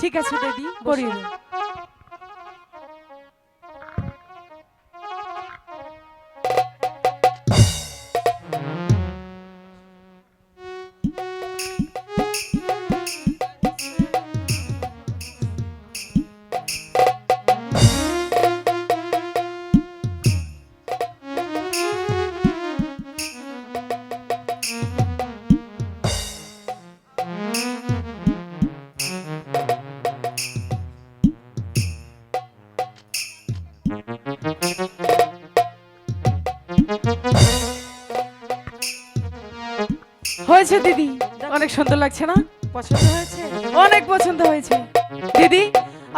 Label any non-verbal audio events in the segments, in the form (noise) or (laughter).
ঠিক আছে দিদি পড়িয়ে হয়েছে, দিদি? অনেক সুন্দর লাগছে না? পছন্দ হয়েছে? অনেক পছন্দ হয়েছে। দিদি,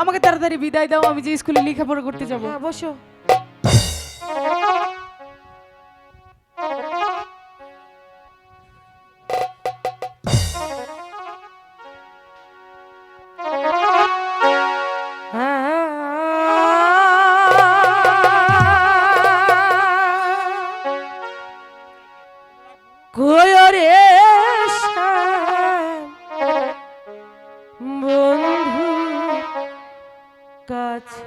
আমাকে তাড়াতাড়ি বিদায় দাও, আমি যে স্কুলে লেখাপড়া করতে যাব। হ্যাঁ বন্ধু কাছে।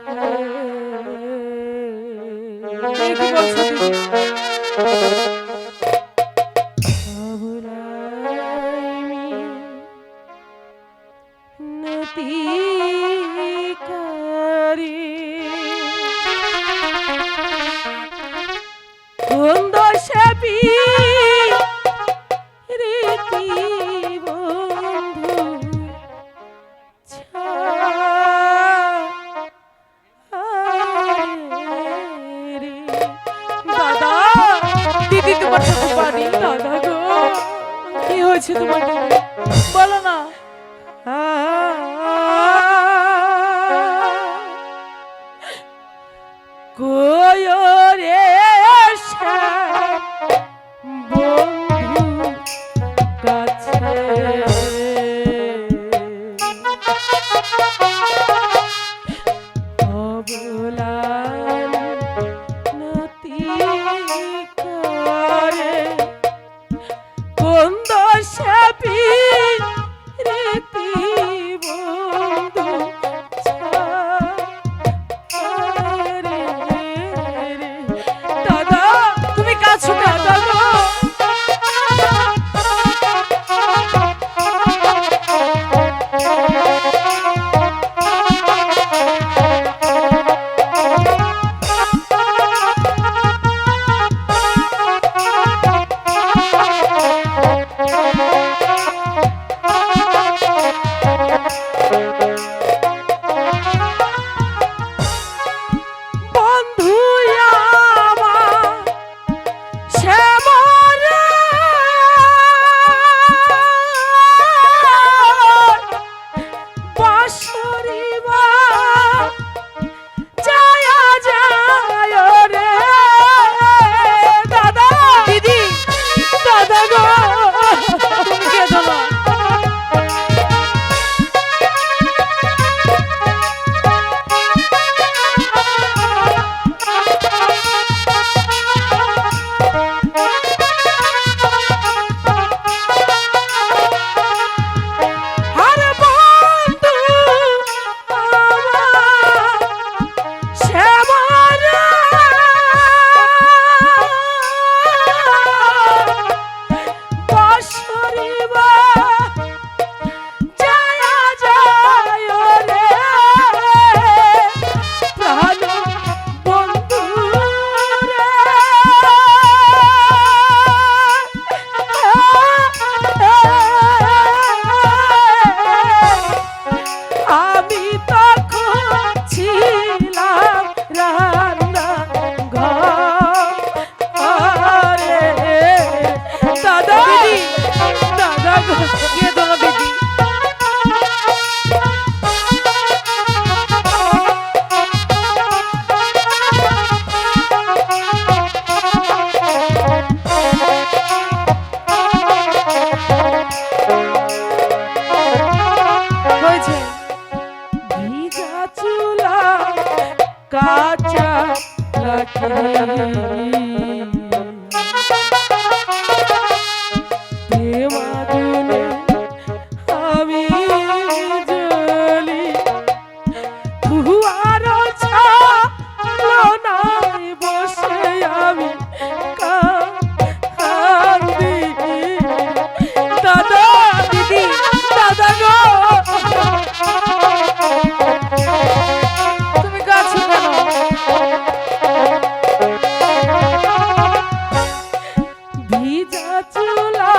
ভিজা চুলা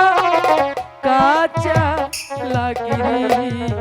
কাঁচা লাগে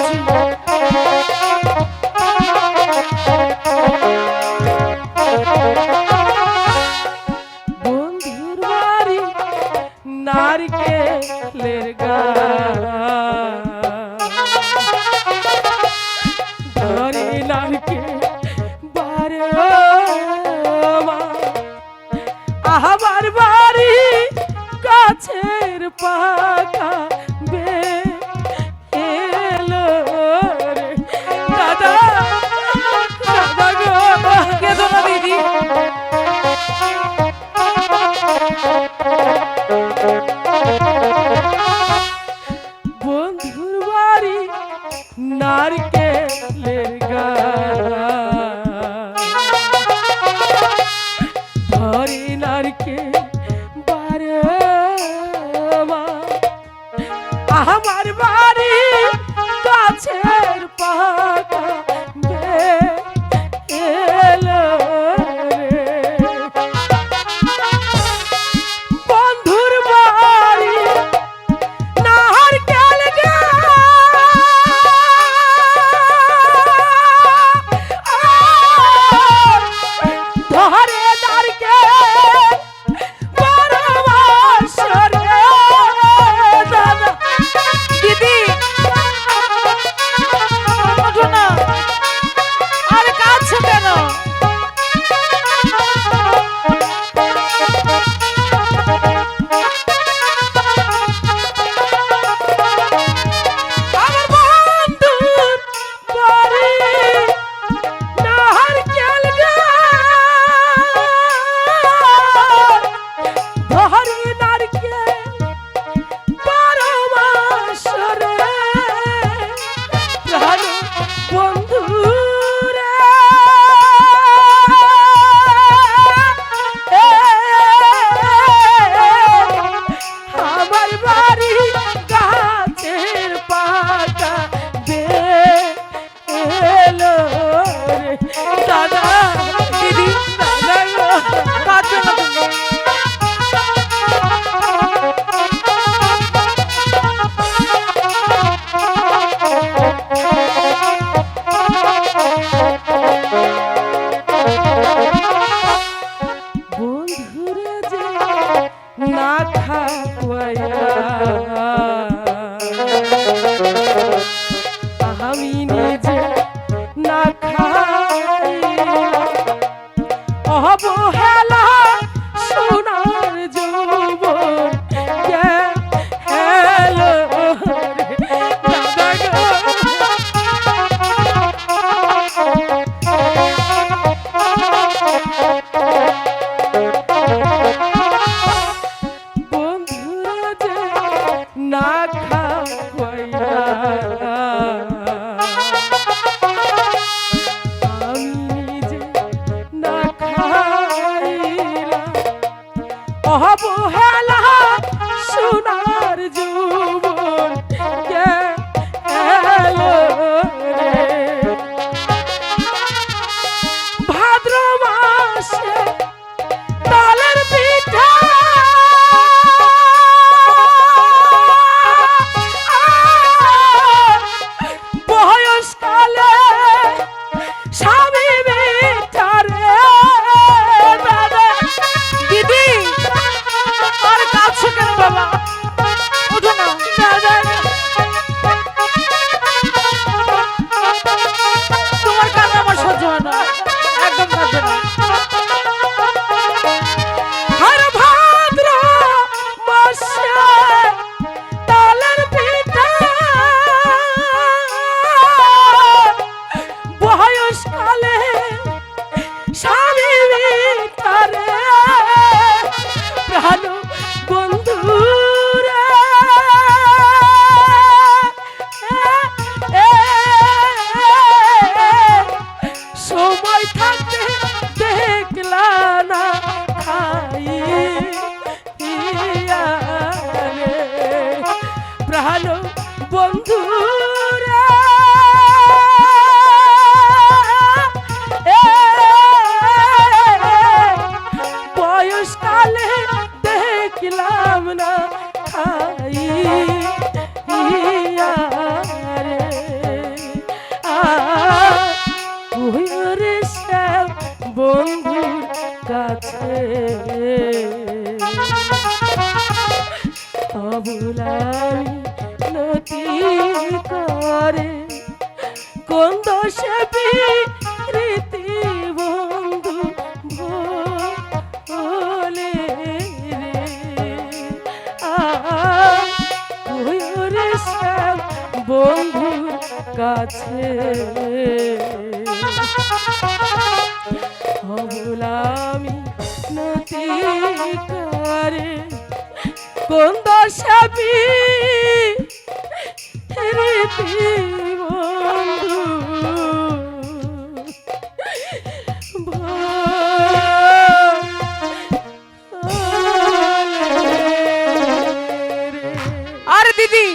Thank you. Oh আমার বন্ধুর কাছে। অবুলাই নতি করে কোন দোষে রীতি বন্ধু ভোলে রে? বন্ধুর কাছে। করে কোন দশাবি বন্ধু। আরে দিদি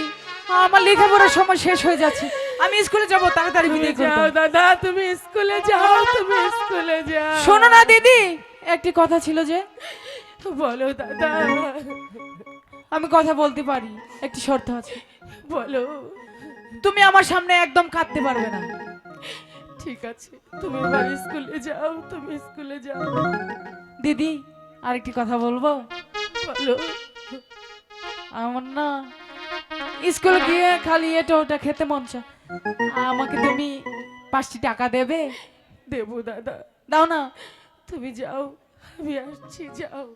আমার লেখাপড়ার সময় শেষ হয়ে যাচ্ছে। আমি স্কুলে যাব তাড়াতাড়ি বিদায় যাও দাদা তুমি স্কুলে যাও তুমি স্কুলে যাও। শোনো না দিদি একটি কথা ছিল যে (laughs) বলো দাদা। আমি কথা বলতে পারি একটি শর্ত আছে। বলো। তুমি আমার সামনে একদম কাঁদতে পারবে না। ঠিক আছে তুমি এবার স্কুলে যাও তুমি স্কুলে যাও। দিদি আরেকটি কথা বলব? বলো। আমার না স্কুল গিয়ে খালি এটা ওটা খেতে মন চায়। আমাকে তুমি পাঁচটি টাকা দেবে? দেবো দাদা। দাও না। তুমি যাও। আমি আসছি যাও।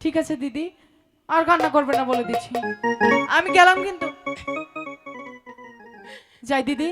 ঠিক আছে দিদি। আর কান্না করবে না বলে দিচ্ছি। আমি গেলাম কিন্তু। যাই দিদি।